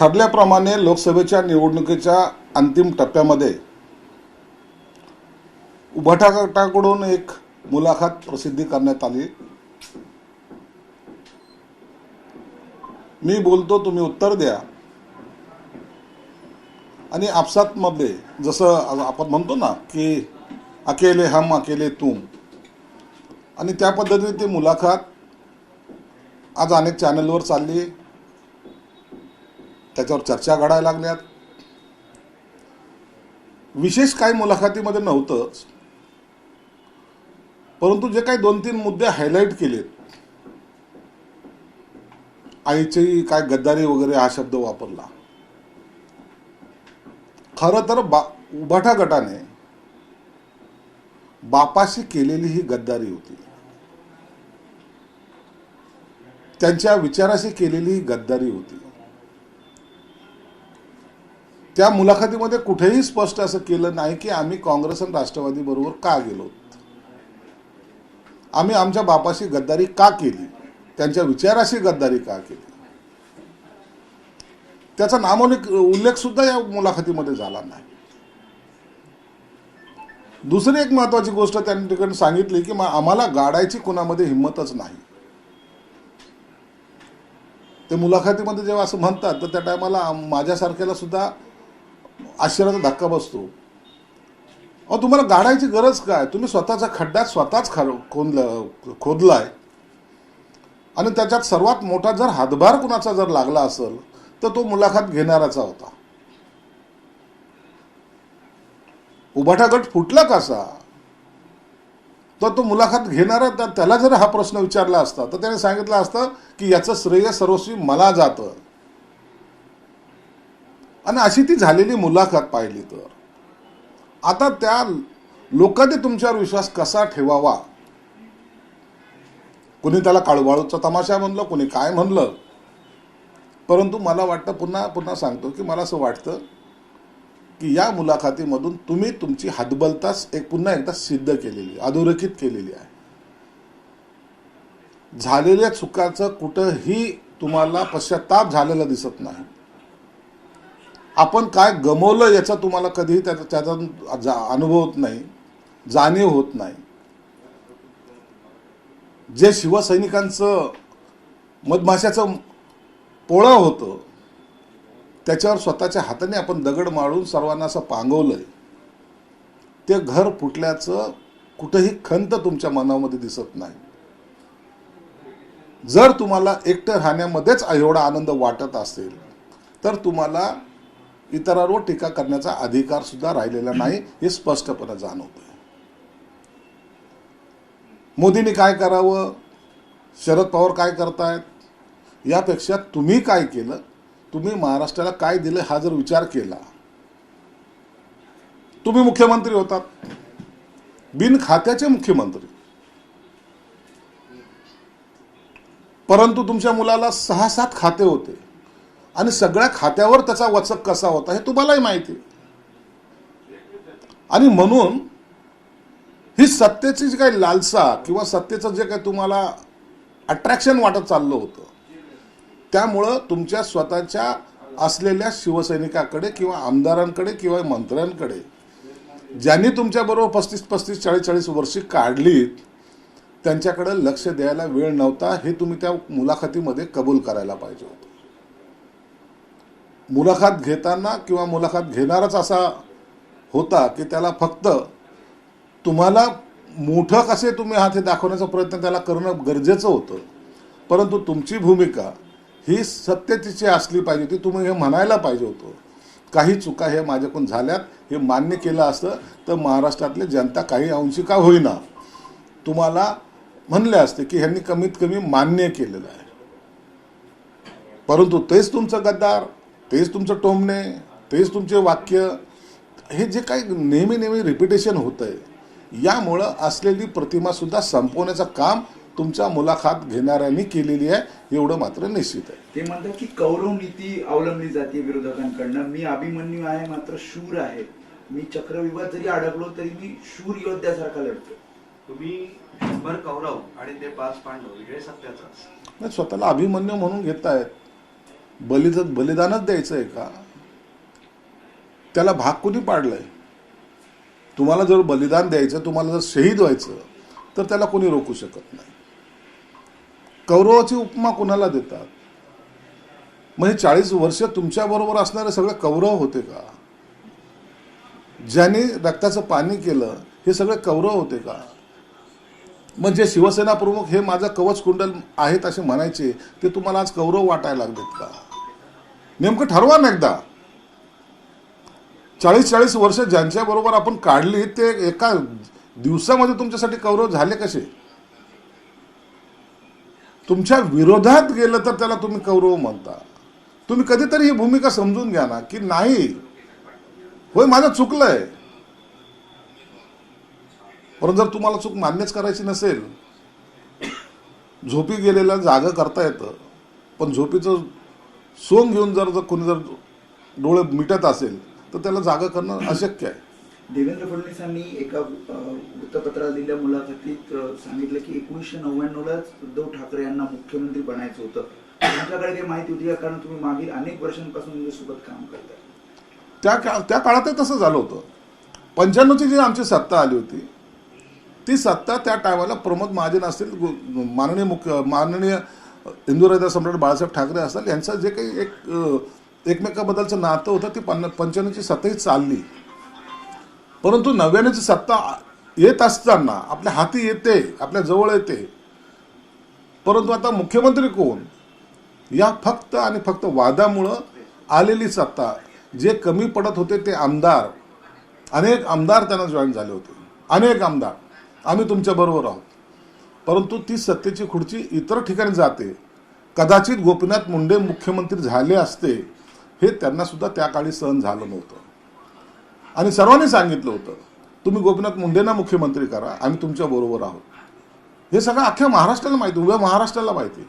ठरल्याप्रमाणे लोकसभेच्या निवडणुकीच्या अंतिम टप्प्यामध्ये उभाटा गटाकडून एक मुलाखत प्रसिद्धी करण्यात आली. मी बोलतो तुम्ही उत्तर द्या. आणि आपसातमध्ये जसं आपण म्हणतो ना की अकेले हम अकेले तुम. आणि त्या पद्धतीने ती मुलाखत आज अनेक चॅनलवर चालली. त्याच्यावर चर्चा घडायला लागल्यात. विशेष काही मुलाखतीमध्ये नव्हतंच परंतु जे काही दोन तीन मुद्दे हायलाईट केलेत. आईची काय गद्दारी वगैरे हा शब्द वापरला. खरं तर बा उभटा गटाने बापाशी केलेली ही गद्दारी होती. त्यांच्या विचाराशी केलेली ही गद्दारी होती. त्या मुलाखतीमध्ये कुठेही स्पष्ट असं केलं नाही की आम्ही काँग्रेस आणि राष्ट्रवादी बरोबर का गेलो. आम्ही आमच्या बापाशी गद्दारी का केली? त्यांच्या विचाराशी गद्दारी का केली? त्याचा नामोल्लेख उल्लेख सुद्धा या मुलाखतीमध्ये झाला नाही. दुसरी एक महत्वाची गोष्ट त्यांनी ठिकाणी सांगितली की आम्हाला गाडायची कुणामध्ये हिंमतच नाही. ते मुलाखतीमध्ये जेव्हा असं म्हणतात तर त्या टायमाला माझ्यासारख्याला सुद्धा आश्चर्याचा धक्का बसतो. अहो तुम्हाला गाडायची गरज काय? तुम्ही स्वतःचा खड्ड्यात स्वतःच खा खोदलं खोदलाय. आणि त्याच्यात सर्वात मोठा जर हातभार कुणाचा जर लागला असेल तर तो मुलाखत घेणाराचा होता. उभाटा गट फुटला कसा तर तो मुलाखत घेणारा त्याला जर हा प्रश्न विचारला असता तर त्याने सांगितलं असतं की याचं श्रेय सर्वस्वी मला जातं. आणि अशी ती झालेली मुलाखत पाहिली तर. आता त्या लोकांनी तुमच्यावर विश्वास कसा ठेवावा? कुणी त्याला काळूबाळूचा तमाशा म्हणलं कुणी काय म्हणलं? परंतु मला वाटतं पुन्हा पुन्हा सांगतो की मला असं वाटतं की या मुलाखतीमधून तुम्ही तुमची हतबलताच एक पुन्हा एकदा सिद्ध केलेली अधोरेखित केलेली आहे. झालेल्या चुकाचं कुठंही तुम्हाला पश्चाताप झालेला दिसत नाही. आपण काय गमवलं याचा तुम्हाला कधीही त्याचा त्याचा जा- अनुभव होत नाही जाणीव होत नाही. जे शिवसैनिकांचं मधमाशाचं पोळं होतं त्याच्यावर स्वतःच्या हाताने आपण दगड मारून सर्वांना असं पांगवलंय. ते घर फुटल्याचं कुठंही खंत तुमच्या मनामध्ये दिसत नाही. जर तुम्हाला एकटं राहण्यामध्येच एवढा आनंद वाटत असेल तर तुम्हाला इतरांवर टीका करण्याचा अधिकार सुद्धा राहिलेला नाही हे स्पष्टपणे जाणवतोय. मोदींनी काय करावं? शरद पवार काय करतायत? यापेक्षा तुम्ही काय केलं? तुम्ही महाराष्ट्राला काय दिलं हा जर विचार केला तुम्ही मुख्यमंत्री होतात. बिन खात्याचे मुख्यमंत्री. परंतु तुमच्या मुलाला सहा सात खाते होते. आणि सगळ्या खात्यावर त्याचा वचक कसा होता हे तुम्हालाही माहिती आणि म्हणून ही सत्तेची जी काही लालसा किंवा सत्तेचं जे काही तुम्हाला अट्रॅक्शन वाटत चाललं होतं त्यामुळं तुमच्या स्वतःच्या असलेल्या शिवसैनिकाकडे किंवा आमदारांकडे किंवा मंत्र्यांकडे ज्यांनी तुमच्याबरोबर पस्तीस पस्तीस चाळीस चाळीस वर्षी काढलीत त्यांच्याकडे लक्ष द्यायला वेळ नव्हता हे तुम्ही त्या मुलाखतीमध्ये कबूल करायला पाहिजे होतं. मुलाखत घेताना किंवा मुलाखत घेणारच असा होता की त्याला फक्त तुम्हाला मोठं कसे तुम्ही हा हे दाखवण्याचा प्रयत्न त्याला करणं गरजेचं होतं. परंतु तुमची भूमिका ही सत्यतेची असली पाहिजे होती तुम्ही हे म्हणायला पाहिजे होतं. काही चुका हे माझ्याकडून झाल्यात हे मान्य केलं असतं तर महाराष्ट्रातले जनता काही अंशी का होईना. तुम्हाला म्हणले असते की ह्यांनी कमीत कमी मान्य केलेलं आहे. परंतु तेच तुमचं गद्दार तेच तुमचं टोमणे तेच तुमचे वाक्य हे जे काही नेहमी नेहमी रिपिटेशन होतं आहे यामुळं असलेली प्रतिमा सुद्धा संपवण्याचं काम तुमच्या मुलाखत घेणाऱ्यांनी केलेली आहे एवढं मात्र निश्चित आहे. ते म्हणतात की कौरव नीती अवलंबली जाते विरोधकांकडनं. मी अभिमन्यू आहे मात्र शूर आहे. मी चक्रव्यूहात जरी अडकलो तरी मी शूर योद्ध्यासारखा लढतो तुम्ही शंभर कौरव आणि ते पाच पांडव हे सत्याचं स्वतःला अभिमन्यू म्हणून घेतायत. बलिद बलिदानच द्यायचं आहे का? त्याला भाग कुणी पाडलाय? तुम्हाला जर बलिदान द्यायचं तुम्हाला जर शहीद व्हायचं तर त्याला कोणी रोखू शकत नाही. कौरवाची उपमा कुणाला देतात? म्हणजे चाळीस वर्ष तुमच्या बरोबर असणारे सगळे कौरव होते का? ज्यांनी रक्ताचं पाणी केलं हे सगळे कौरव होते का? मग जे शिवसेना प्रमुख हे माझं कवच कुंडल आहेत असे म्हणायचे ते तुम्हाला आज कौरव वाटायला लागलेत का? नेमकं ठरवा ना एकदा. चाळीस चाळीस वर्ष ज्यांच्या बरोबर आपण काढली ते एका दिवसामध्ये तुमच्यासाठी कौरव झाले कसे? तुमच्या विरोधात गेलं तर त्याला तुम्ही कौरव म्हणता. तुम्ही कधीतरी ही भूमिका समजून घ्या ना की नाही. होय माझं चुकलंय. पण जर तुम्हाला चूक मान्यच करायची नसेल झोपी गेलेला जागं करता येतं. पण झोपीचं सोंग घेऊन जर जर कोणी जर डोळे मिटत असेल तर त्याला जागं करणं अशक्य आहे. देवेंद्र फडणवीसांनी एका अ, वृत्तपत्राला दिलेल्या मुलाखतीत सांगितलं की एकोणीसशे नव्याण्णवलाच उद्धव ठाकरे यांना मुख्यमंत्री बनायचं होतं. तुमच्याकडे काही माहिती होती कारण तुम्ही मागील अनेक वर्षांपासून सोबत काम करताय. त्या का त्या काळातही तसं झालं होतं. पंच्याण्णवची जी आमची सत्ता आली होती ती सत्ता त्या टायमाला प्रमोद महाजन असतील माननीय मुख्य माननीय हिंदू सम्राट बाळासाहेब ठाकरे असतात यांचं जे काही एक एकमेकाबद्दलचं नातं होतं ती पन्ना पंच्याण्णवची सत्ताही चालली. परंतु नव्याण्णवची सत्ता येत असताना आपल्या हाती येते आपल्या जवळ येते. परंतु आता मुख्यमंत्री कोण? या फक्त आणि फक्त वादामुळं आलेली सत्ता जे कमी पडत होते ते आमदार. अनेक आमदार त्यांना जॉईन झाले होते. अनेक आमदार. आम्ही तुमच्याबरोबर आहोत. परंतु ती सत्तेची खुर्ची इतर ठिकाणी जाते. कदाचित गोपीनाथ मुंडे मुख्यमंत्री झाले असते. हे त्यांनासुद्धा त्या काळी सहन झालं नव्हतं. आणि सर्वांनी सांगितलं होतं तुम्ही गोपीनाथ मुंडेंना मुख्यमंत्री करा आम्ही तुमच्या बरोबर आहोत. हे सगळं अख्ख्या महाराष्ट्राला माहिती उभ्या महाराष्ट्राला माहिती.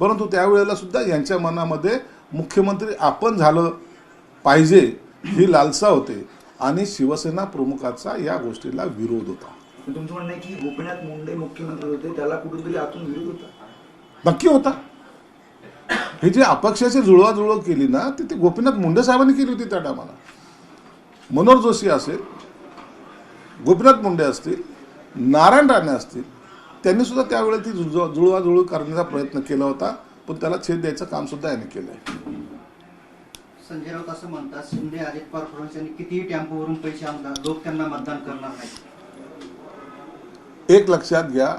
परंतु त्यावेळेला सुद्धा यांच्या मनामध्ये मुख्यमंत्री आपण झालं पाहिजे ही लालसा होते. आणि शिवसेना प्रमुखाचा या गोष्टीला विरोध होता. तुमचं म्हणणं आहे की गोपीनाथ मुंडे मुख्यमंत्री होते त्याला कुठेतरी आतून विरोध होता. नक्की होता. ही जी अपक्षाची जुळवाजुळव केली ना ती ती गोपीनाथ मुंडे साहेबांनी केली होती त्या टायमाला. मनोहर जोशी असेल गोपीनाथ मुंडे असतील नारायण राणे असतील त्यांनी सुद्धा त्यावेळेला ती जुळवा- जुळवाजुळव करण्याचा प्रयत्न केला होता पण त्याला छेद द्यायचं काम सुद्धा यांनी केलं आहे संजय राऊत असं म्हणतात शिंदे अजित पवार फडणवीस यांनी कितीही टेम्पोवरून पैसे आणतात लोक त्यांना मतदान करणार नाही एक लक्षात घ्या.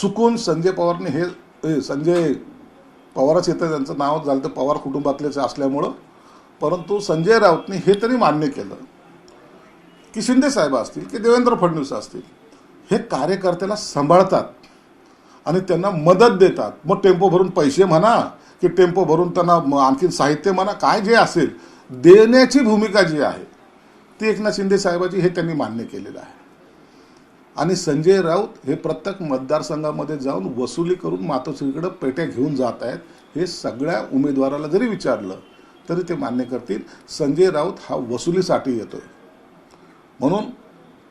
चुकून संजय पवारने हे संजय पवारच येतं त्यांचं नाव झालं तर पवार कुटुंबातलेच असल्यामुळं. परंतु संजय राऊतने हे तरी मान्य केलं. की शिंदे साहेब असतील की देवेंद्र फडणवीस असतील हे कार्यकर्त्याला सांभाळतात आणि त्यांना मदत देतात. मग टेम्पो भरून पैसे म्हणा की टेम्पो भरून त्यांना आणखीन साहित्य म्हणा काय जे असेल देण्याची भूमिका जी आहे ती एकनाथ शिंदे साहेबाची हे त्यांनी मान्य केलेलं आहे. आणि संजय राऊत हे प्रत्येक मतदारसंघामध्ये जाऊन वसुली करून मातोश्रीकडे पेट्या घेऊन जात आहेत हे सगळ्या उमेदवाराला जरी विचारलं तरी ते मान्य करतील. संजय राऊत हा वसुलीसाठी येतोय. म्हणून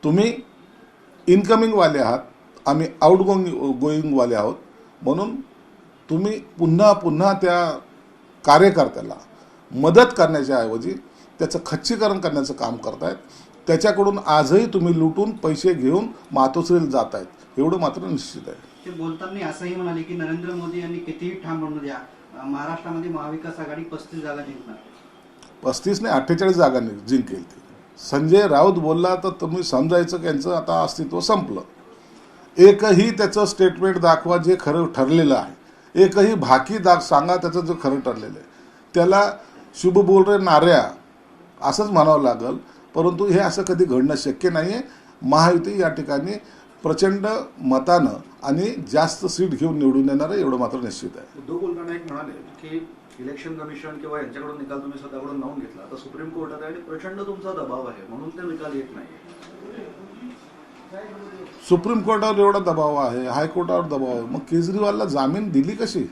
तुम्ही इन्कमिंगवाले आहात आम्ही आउटगोईंग गोईंगवाले आहोत. म्हणून तुम्ही पुन्हा पुन्हा त्या कार्यकर्त्याला मदत करण्याच्या ऐवजी त्याचं खच्चीकरण करण्याचं काम करतायत. त्याच्याकडून आजही तुम्ही लुटून पैसे घेऊन मातोश्रीला जात आहेत एवढं मात्र निश्चित आहे. ते बोलताना असंही म्हणाले की नरेंद्र मोदी यांनी कितीही ठाम म्हणू द्या महाराष्ट्रामध्ये महाविकास आघाडी पस्तीस जागा जिंकणार. पस्तीसने अठ्ठेचाळीस जागांनी जिंकेल ती. संजय राऊत बोलला तर तुम्ही समजायचं की यांचं आता अस्तित्व संपलं. एकही त्याचं स्टेटमेंट दाखवा जे खरं ठरलेलं आहे. एकही भाकी दाख सांगा त्याचं जे खरं ठरलेलं आहे. त्याला शुभ बोल रे नाऱ्या असंच म्हणावं लागल. परंतु हे असं कधी घडणं शक्य नाही आहे महायुती या ठिकाणी प्रचंड मतानं आणि जास्त सीट घेऊन निवडून येणार आहे एवढं मात्र निश्चित आहे. उद्धव बोलताना एक म्हणाले की इलेक्शन कमिशन किंवा यांच्याकडून निकाल तुम्ही स्वतःकडून लावून घेतला आता सुप्रीम कोर्टात आहे आणि प्रचंड तुमचा दबाव आहे म्हणून ते निकाल येत नाही सुप्रीम कोर्टावर एवढा दबाव आहे हायकोर्टावर दबाव आहे मग केजरीवालला जामीन दिली कशी?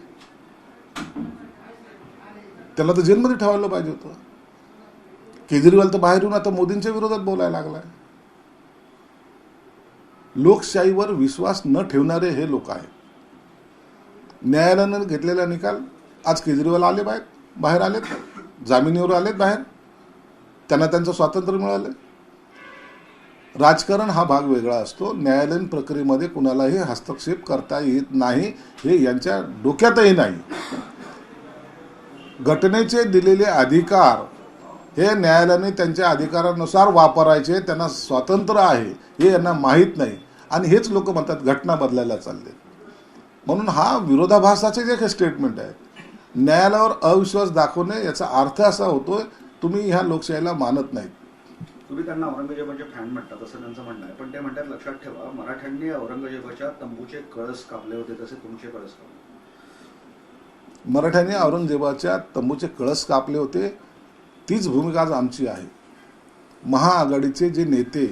त्याला तर जेलमध्ये ठेवायला पाहिजे होतं. केजरीवाल तर बाहेरून आता मोदींच्या विरोधात बोलायला लागलाय. लोकशाहीवर विश्वास न ठेवणारे हे लोक आहेत. न्यायालयानं घेतलेला निकाल आज केजरीवाल आले बाहेर बाहेर आलेत. जामिनीवर आलेत बाहेर. त्यांना त्यांचं स्वातंत्र्य मिळालं. राजकारण हा भाग वेगळा असतो. न्यायालयीन प्रक्रियेमध्ये कुणालाही हस्तक्षेप करता येत नाही हे यांच्या डोक्यातही नाही. घटनेचे दिलेले अधिकार हे न्यायालयाने त्यांच्या अधिकारानुसार वापरायचे त्यांना स्वातंत्र्य आहे हे यांना माहीत नाही. आणि हेच लोक म्हणतात घटना बदलायला चालले. म्हणून हा विरोधाभासाचे जे काही स्टेटमेंट आहेत न्यायालयावर अविश्वास दाखवणे याचा अर्थ असा होतोय तुम्ही ह्या लोकशाहीला मानत नाहीत. तुम्ही त्यांना औरंगजेबाचे फॅन म्हणतात असं त्यांचं म्हणणं आहे. पण ते म्हणतात लक्षात ठेवा मराठ्यांनी औरंगजेबाच्या तंबूचे कळस कापले होते तसे तुमचे कळस कापले मराठ्यांनी औरंगजेबाच्या तंबूचे कळस कापले होते तीच भूमिका आज आमची आहे. महाआघाडीचे जे नेते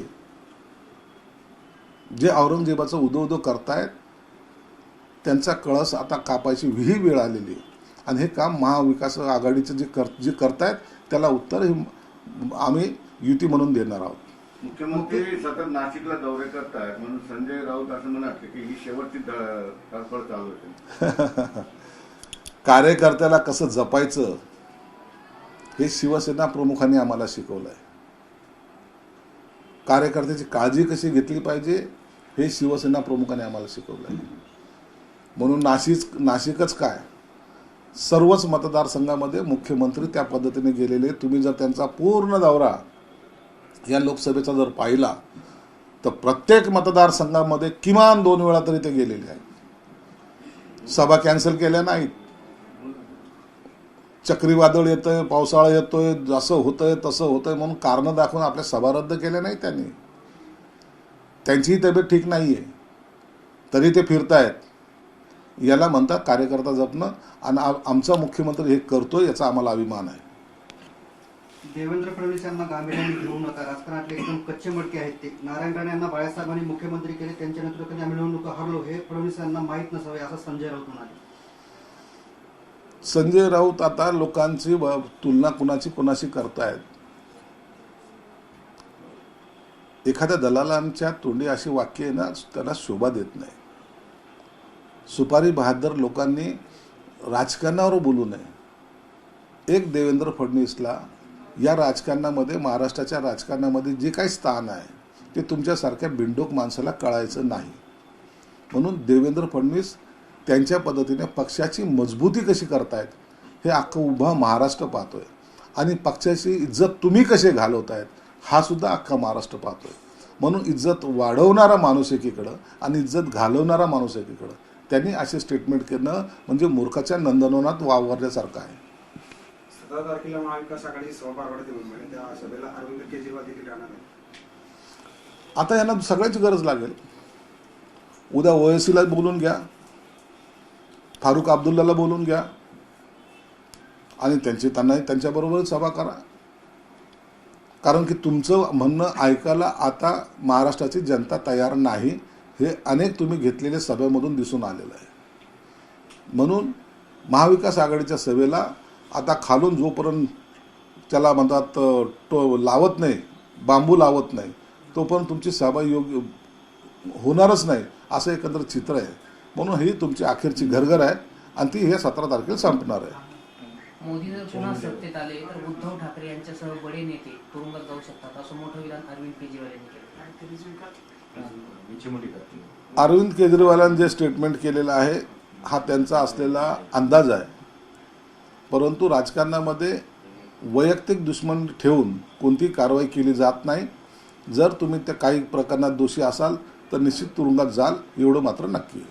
जे औरंगजेबाचं उदो उदो करतायत त्यांचा कळस आता कापायची ही वेळ आलेली आहे. आणि हे काम महाविकास आघाडीचे जे कर जे करतायत त्याला उत्तर हे आम्ही युती म्हणून देणार आहोत. मुख्यमंत्री सतत नाशिकला दौरे करतायत म्हणून संजय राऊत असं म्हणाले की ही शेवटची धडपड चालू होती कार्यकर्त्याला कसं जपायचं हे शिवसेना प्रमुखांनी आम्हाला शिकवलं आहे कार्यकर्त्याची काळजी कशी घेतली पाहिजे हे शिवसेना प्रमुखांनी आम्हाला शिकवलं आहे म्हणून नाशिक नाशिकच काय सर्वच मतदारसंघामध्ये मुख्यमंत्री त्या पद्धतीने गेलेले तुम्ही जर त्यांचा पूर्ण दौरा या लोकसभेचा जर पाहिला तर प्रत्येक मतदारसंघामध्ये किमान दोन वेळा तरी ते गेलेले आहेत. सभा कॅन्सल केल्या नाहीत. चक्रीवादळ येतंय पावसाळा येतोय जसं होतंय तसं होतंय म्हणून कारणं दाखवून आपल्या सभा रद्द केल्या नाही त्यांनी. त्यांचीही तब्येत ठीक नाही आहे तरी ते फिरतायत. याला म्हणतात कार्यकर्ता जपणं आणि आमचा मुख्यमंत्री हे करतोय याचा आम्हाला अभिमान आहे. देवेंद्र फडणवीस यांना गांभीर्याने घेऊ नका. राजकारणातले एकदम कच्चे मडके आहेत ते. नारायण राणे यांना बाळासाहेबांनी मुख्यमंत्री केले त्यांच्या नेतृत्वाने आम्ही निवडणुका हरलो हे फडणवीस यांना माहीत नसावे असं संजय राऊत म्हणाले. संजय राऊत आता लोकांची तुलना कुणाची कुणाशी करतायत? एखाद्या दलालांच्या तोंडी अशी वाक्य ना त्याला शोभा देत नाही. सुपारी बहादर लोकांनी राजकारणावर बोलू नये. एक देवेंद्र फडणवीसला या राजकारणामध्ये महाराष्ट्राच्या राजकारणामध्ये जे काही स्थान आहे ते तुमच्यासारख्या बिंडोक माणसाला कळायचं नाही. म्हणून देवेंद्र फडणवीस त्यांच्या पद्धतीने पक्षाची मजबूती कशी करतायत हे अख्खं उभा महाराष्ट्र पाहतोय. आणि पक्षाची इज्जत तुम्ही कसे घालवतायत हा सुद्धा अख्खा महाराष्ट्र पाहतोय. म्हणून इज्जत वाढवणारा माणूस एकीकडं आणि इज्जत घालवणारा माणूस एकीकडं त्यांनी असे स्टेटमेंट करणं म्हणजे मूर्खाच्या नंदनवनात वावरल्यासारखं आहे. सतरा तारखेला महाविकास आघाडी सभा पार पडते मुंबईत त्या सभेला अरविंद केजरीवाल देखील राहणार आहेत. आता यांना सगळ्याची गरज लागेल. उद्या ओएसीला बोलून घ्या. फारुख अब्दुल्लाला बोलून घ्या. आणि त्यांची त्यांना त्यांच्याबरोबर सभा करा. कारण की तुमचं म्हणणं ऐकायला आता महाराष्ट्राची जनता तयार नाही हे अनेक तुम्ही घेतलेल्या सभेमधून दिसून आलेलं आहे. म्हणून महाविकास आघाडीच्या सभेला आता खालून जोपर्यंत त्याला म्हणतात टो लावत नाही बांबू लावत नाही तोपर्यंत तुमची सभा योग्य होणारच नाही असं एकंदर चित्र आहे. म्हणून ही तुमची अखेरची घरघर आहे आणि ती हे सतरा तारखेला संपणार आहे. मोदी जर पुन्हा सत्तेत आले तर उद्धव ठाकरे यांच्यासह बडे नेते तुरुंगात जाऊ शकतात असं मोठं विधान अरविंद केजरीवाल यांनी केलं. अरविंद केजरीवालांनी जे स्टेटमेंट केलेलं आहे हा त्यांचा असलेला अंदाज आहे. परंतु राजकारणामध्ये वैयक्तिक दुश्मन ठेवून कोणती कारवाई केली जात नाही. जर तुम्ही त्या काही प्रकरणात दोषी असाल तर निश्चित तुरुंगात जाल एवढं मात्र नक्की आहे.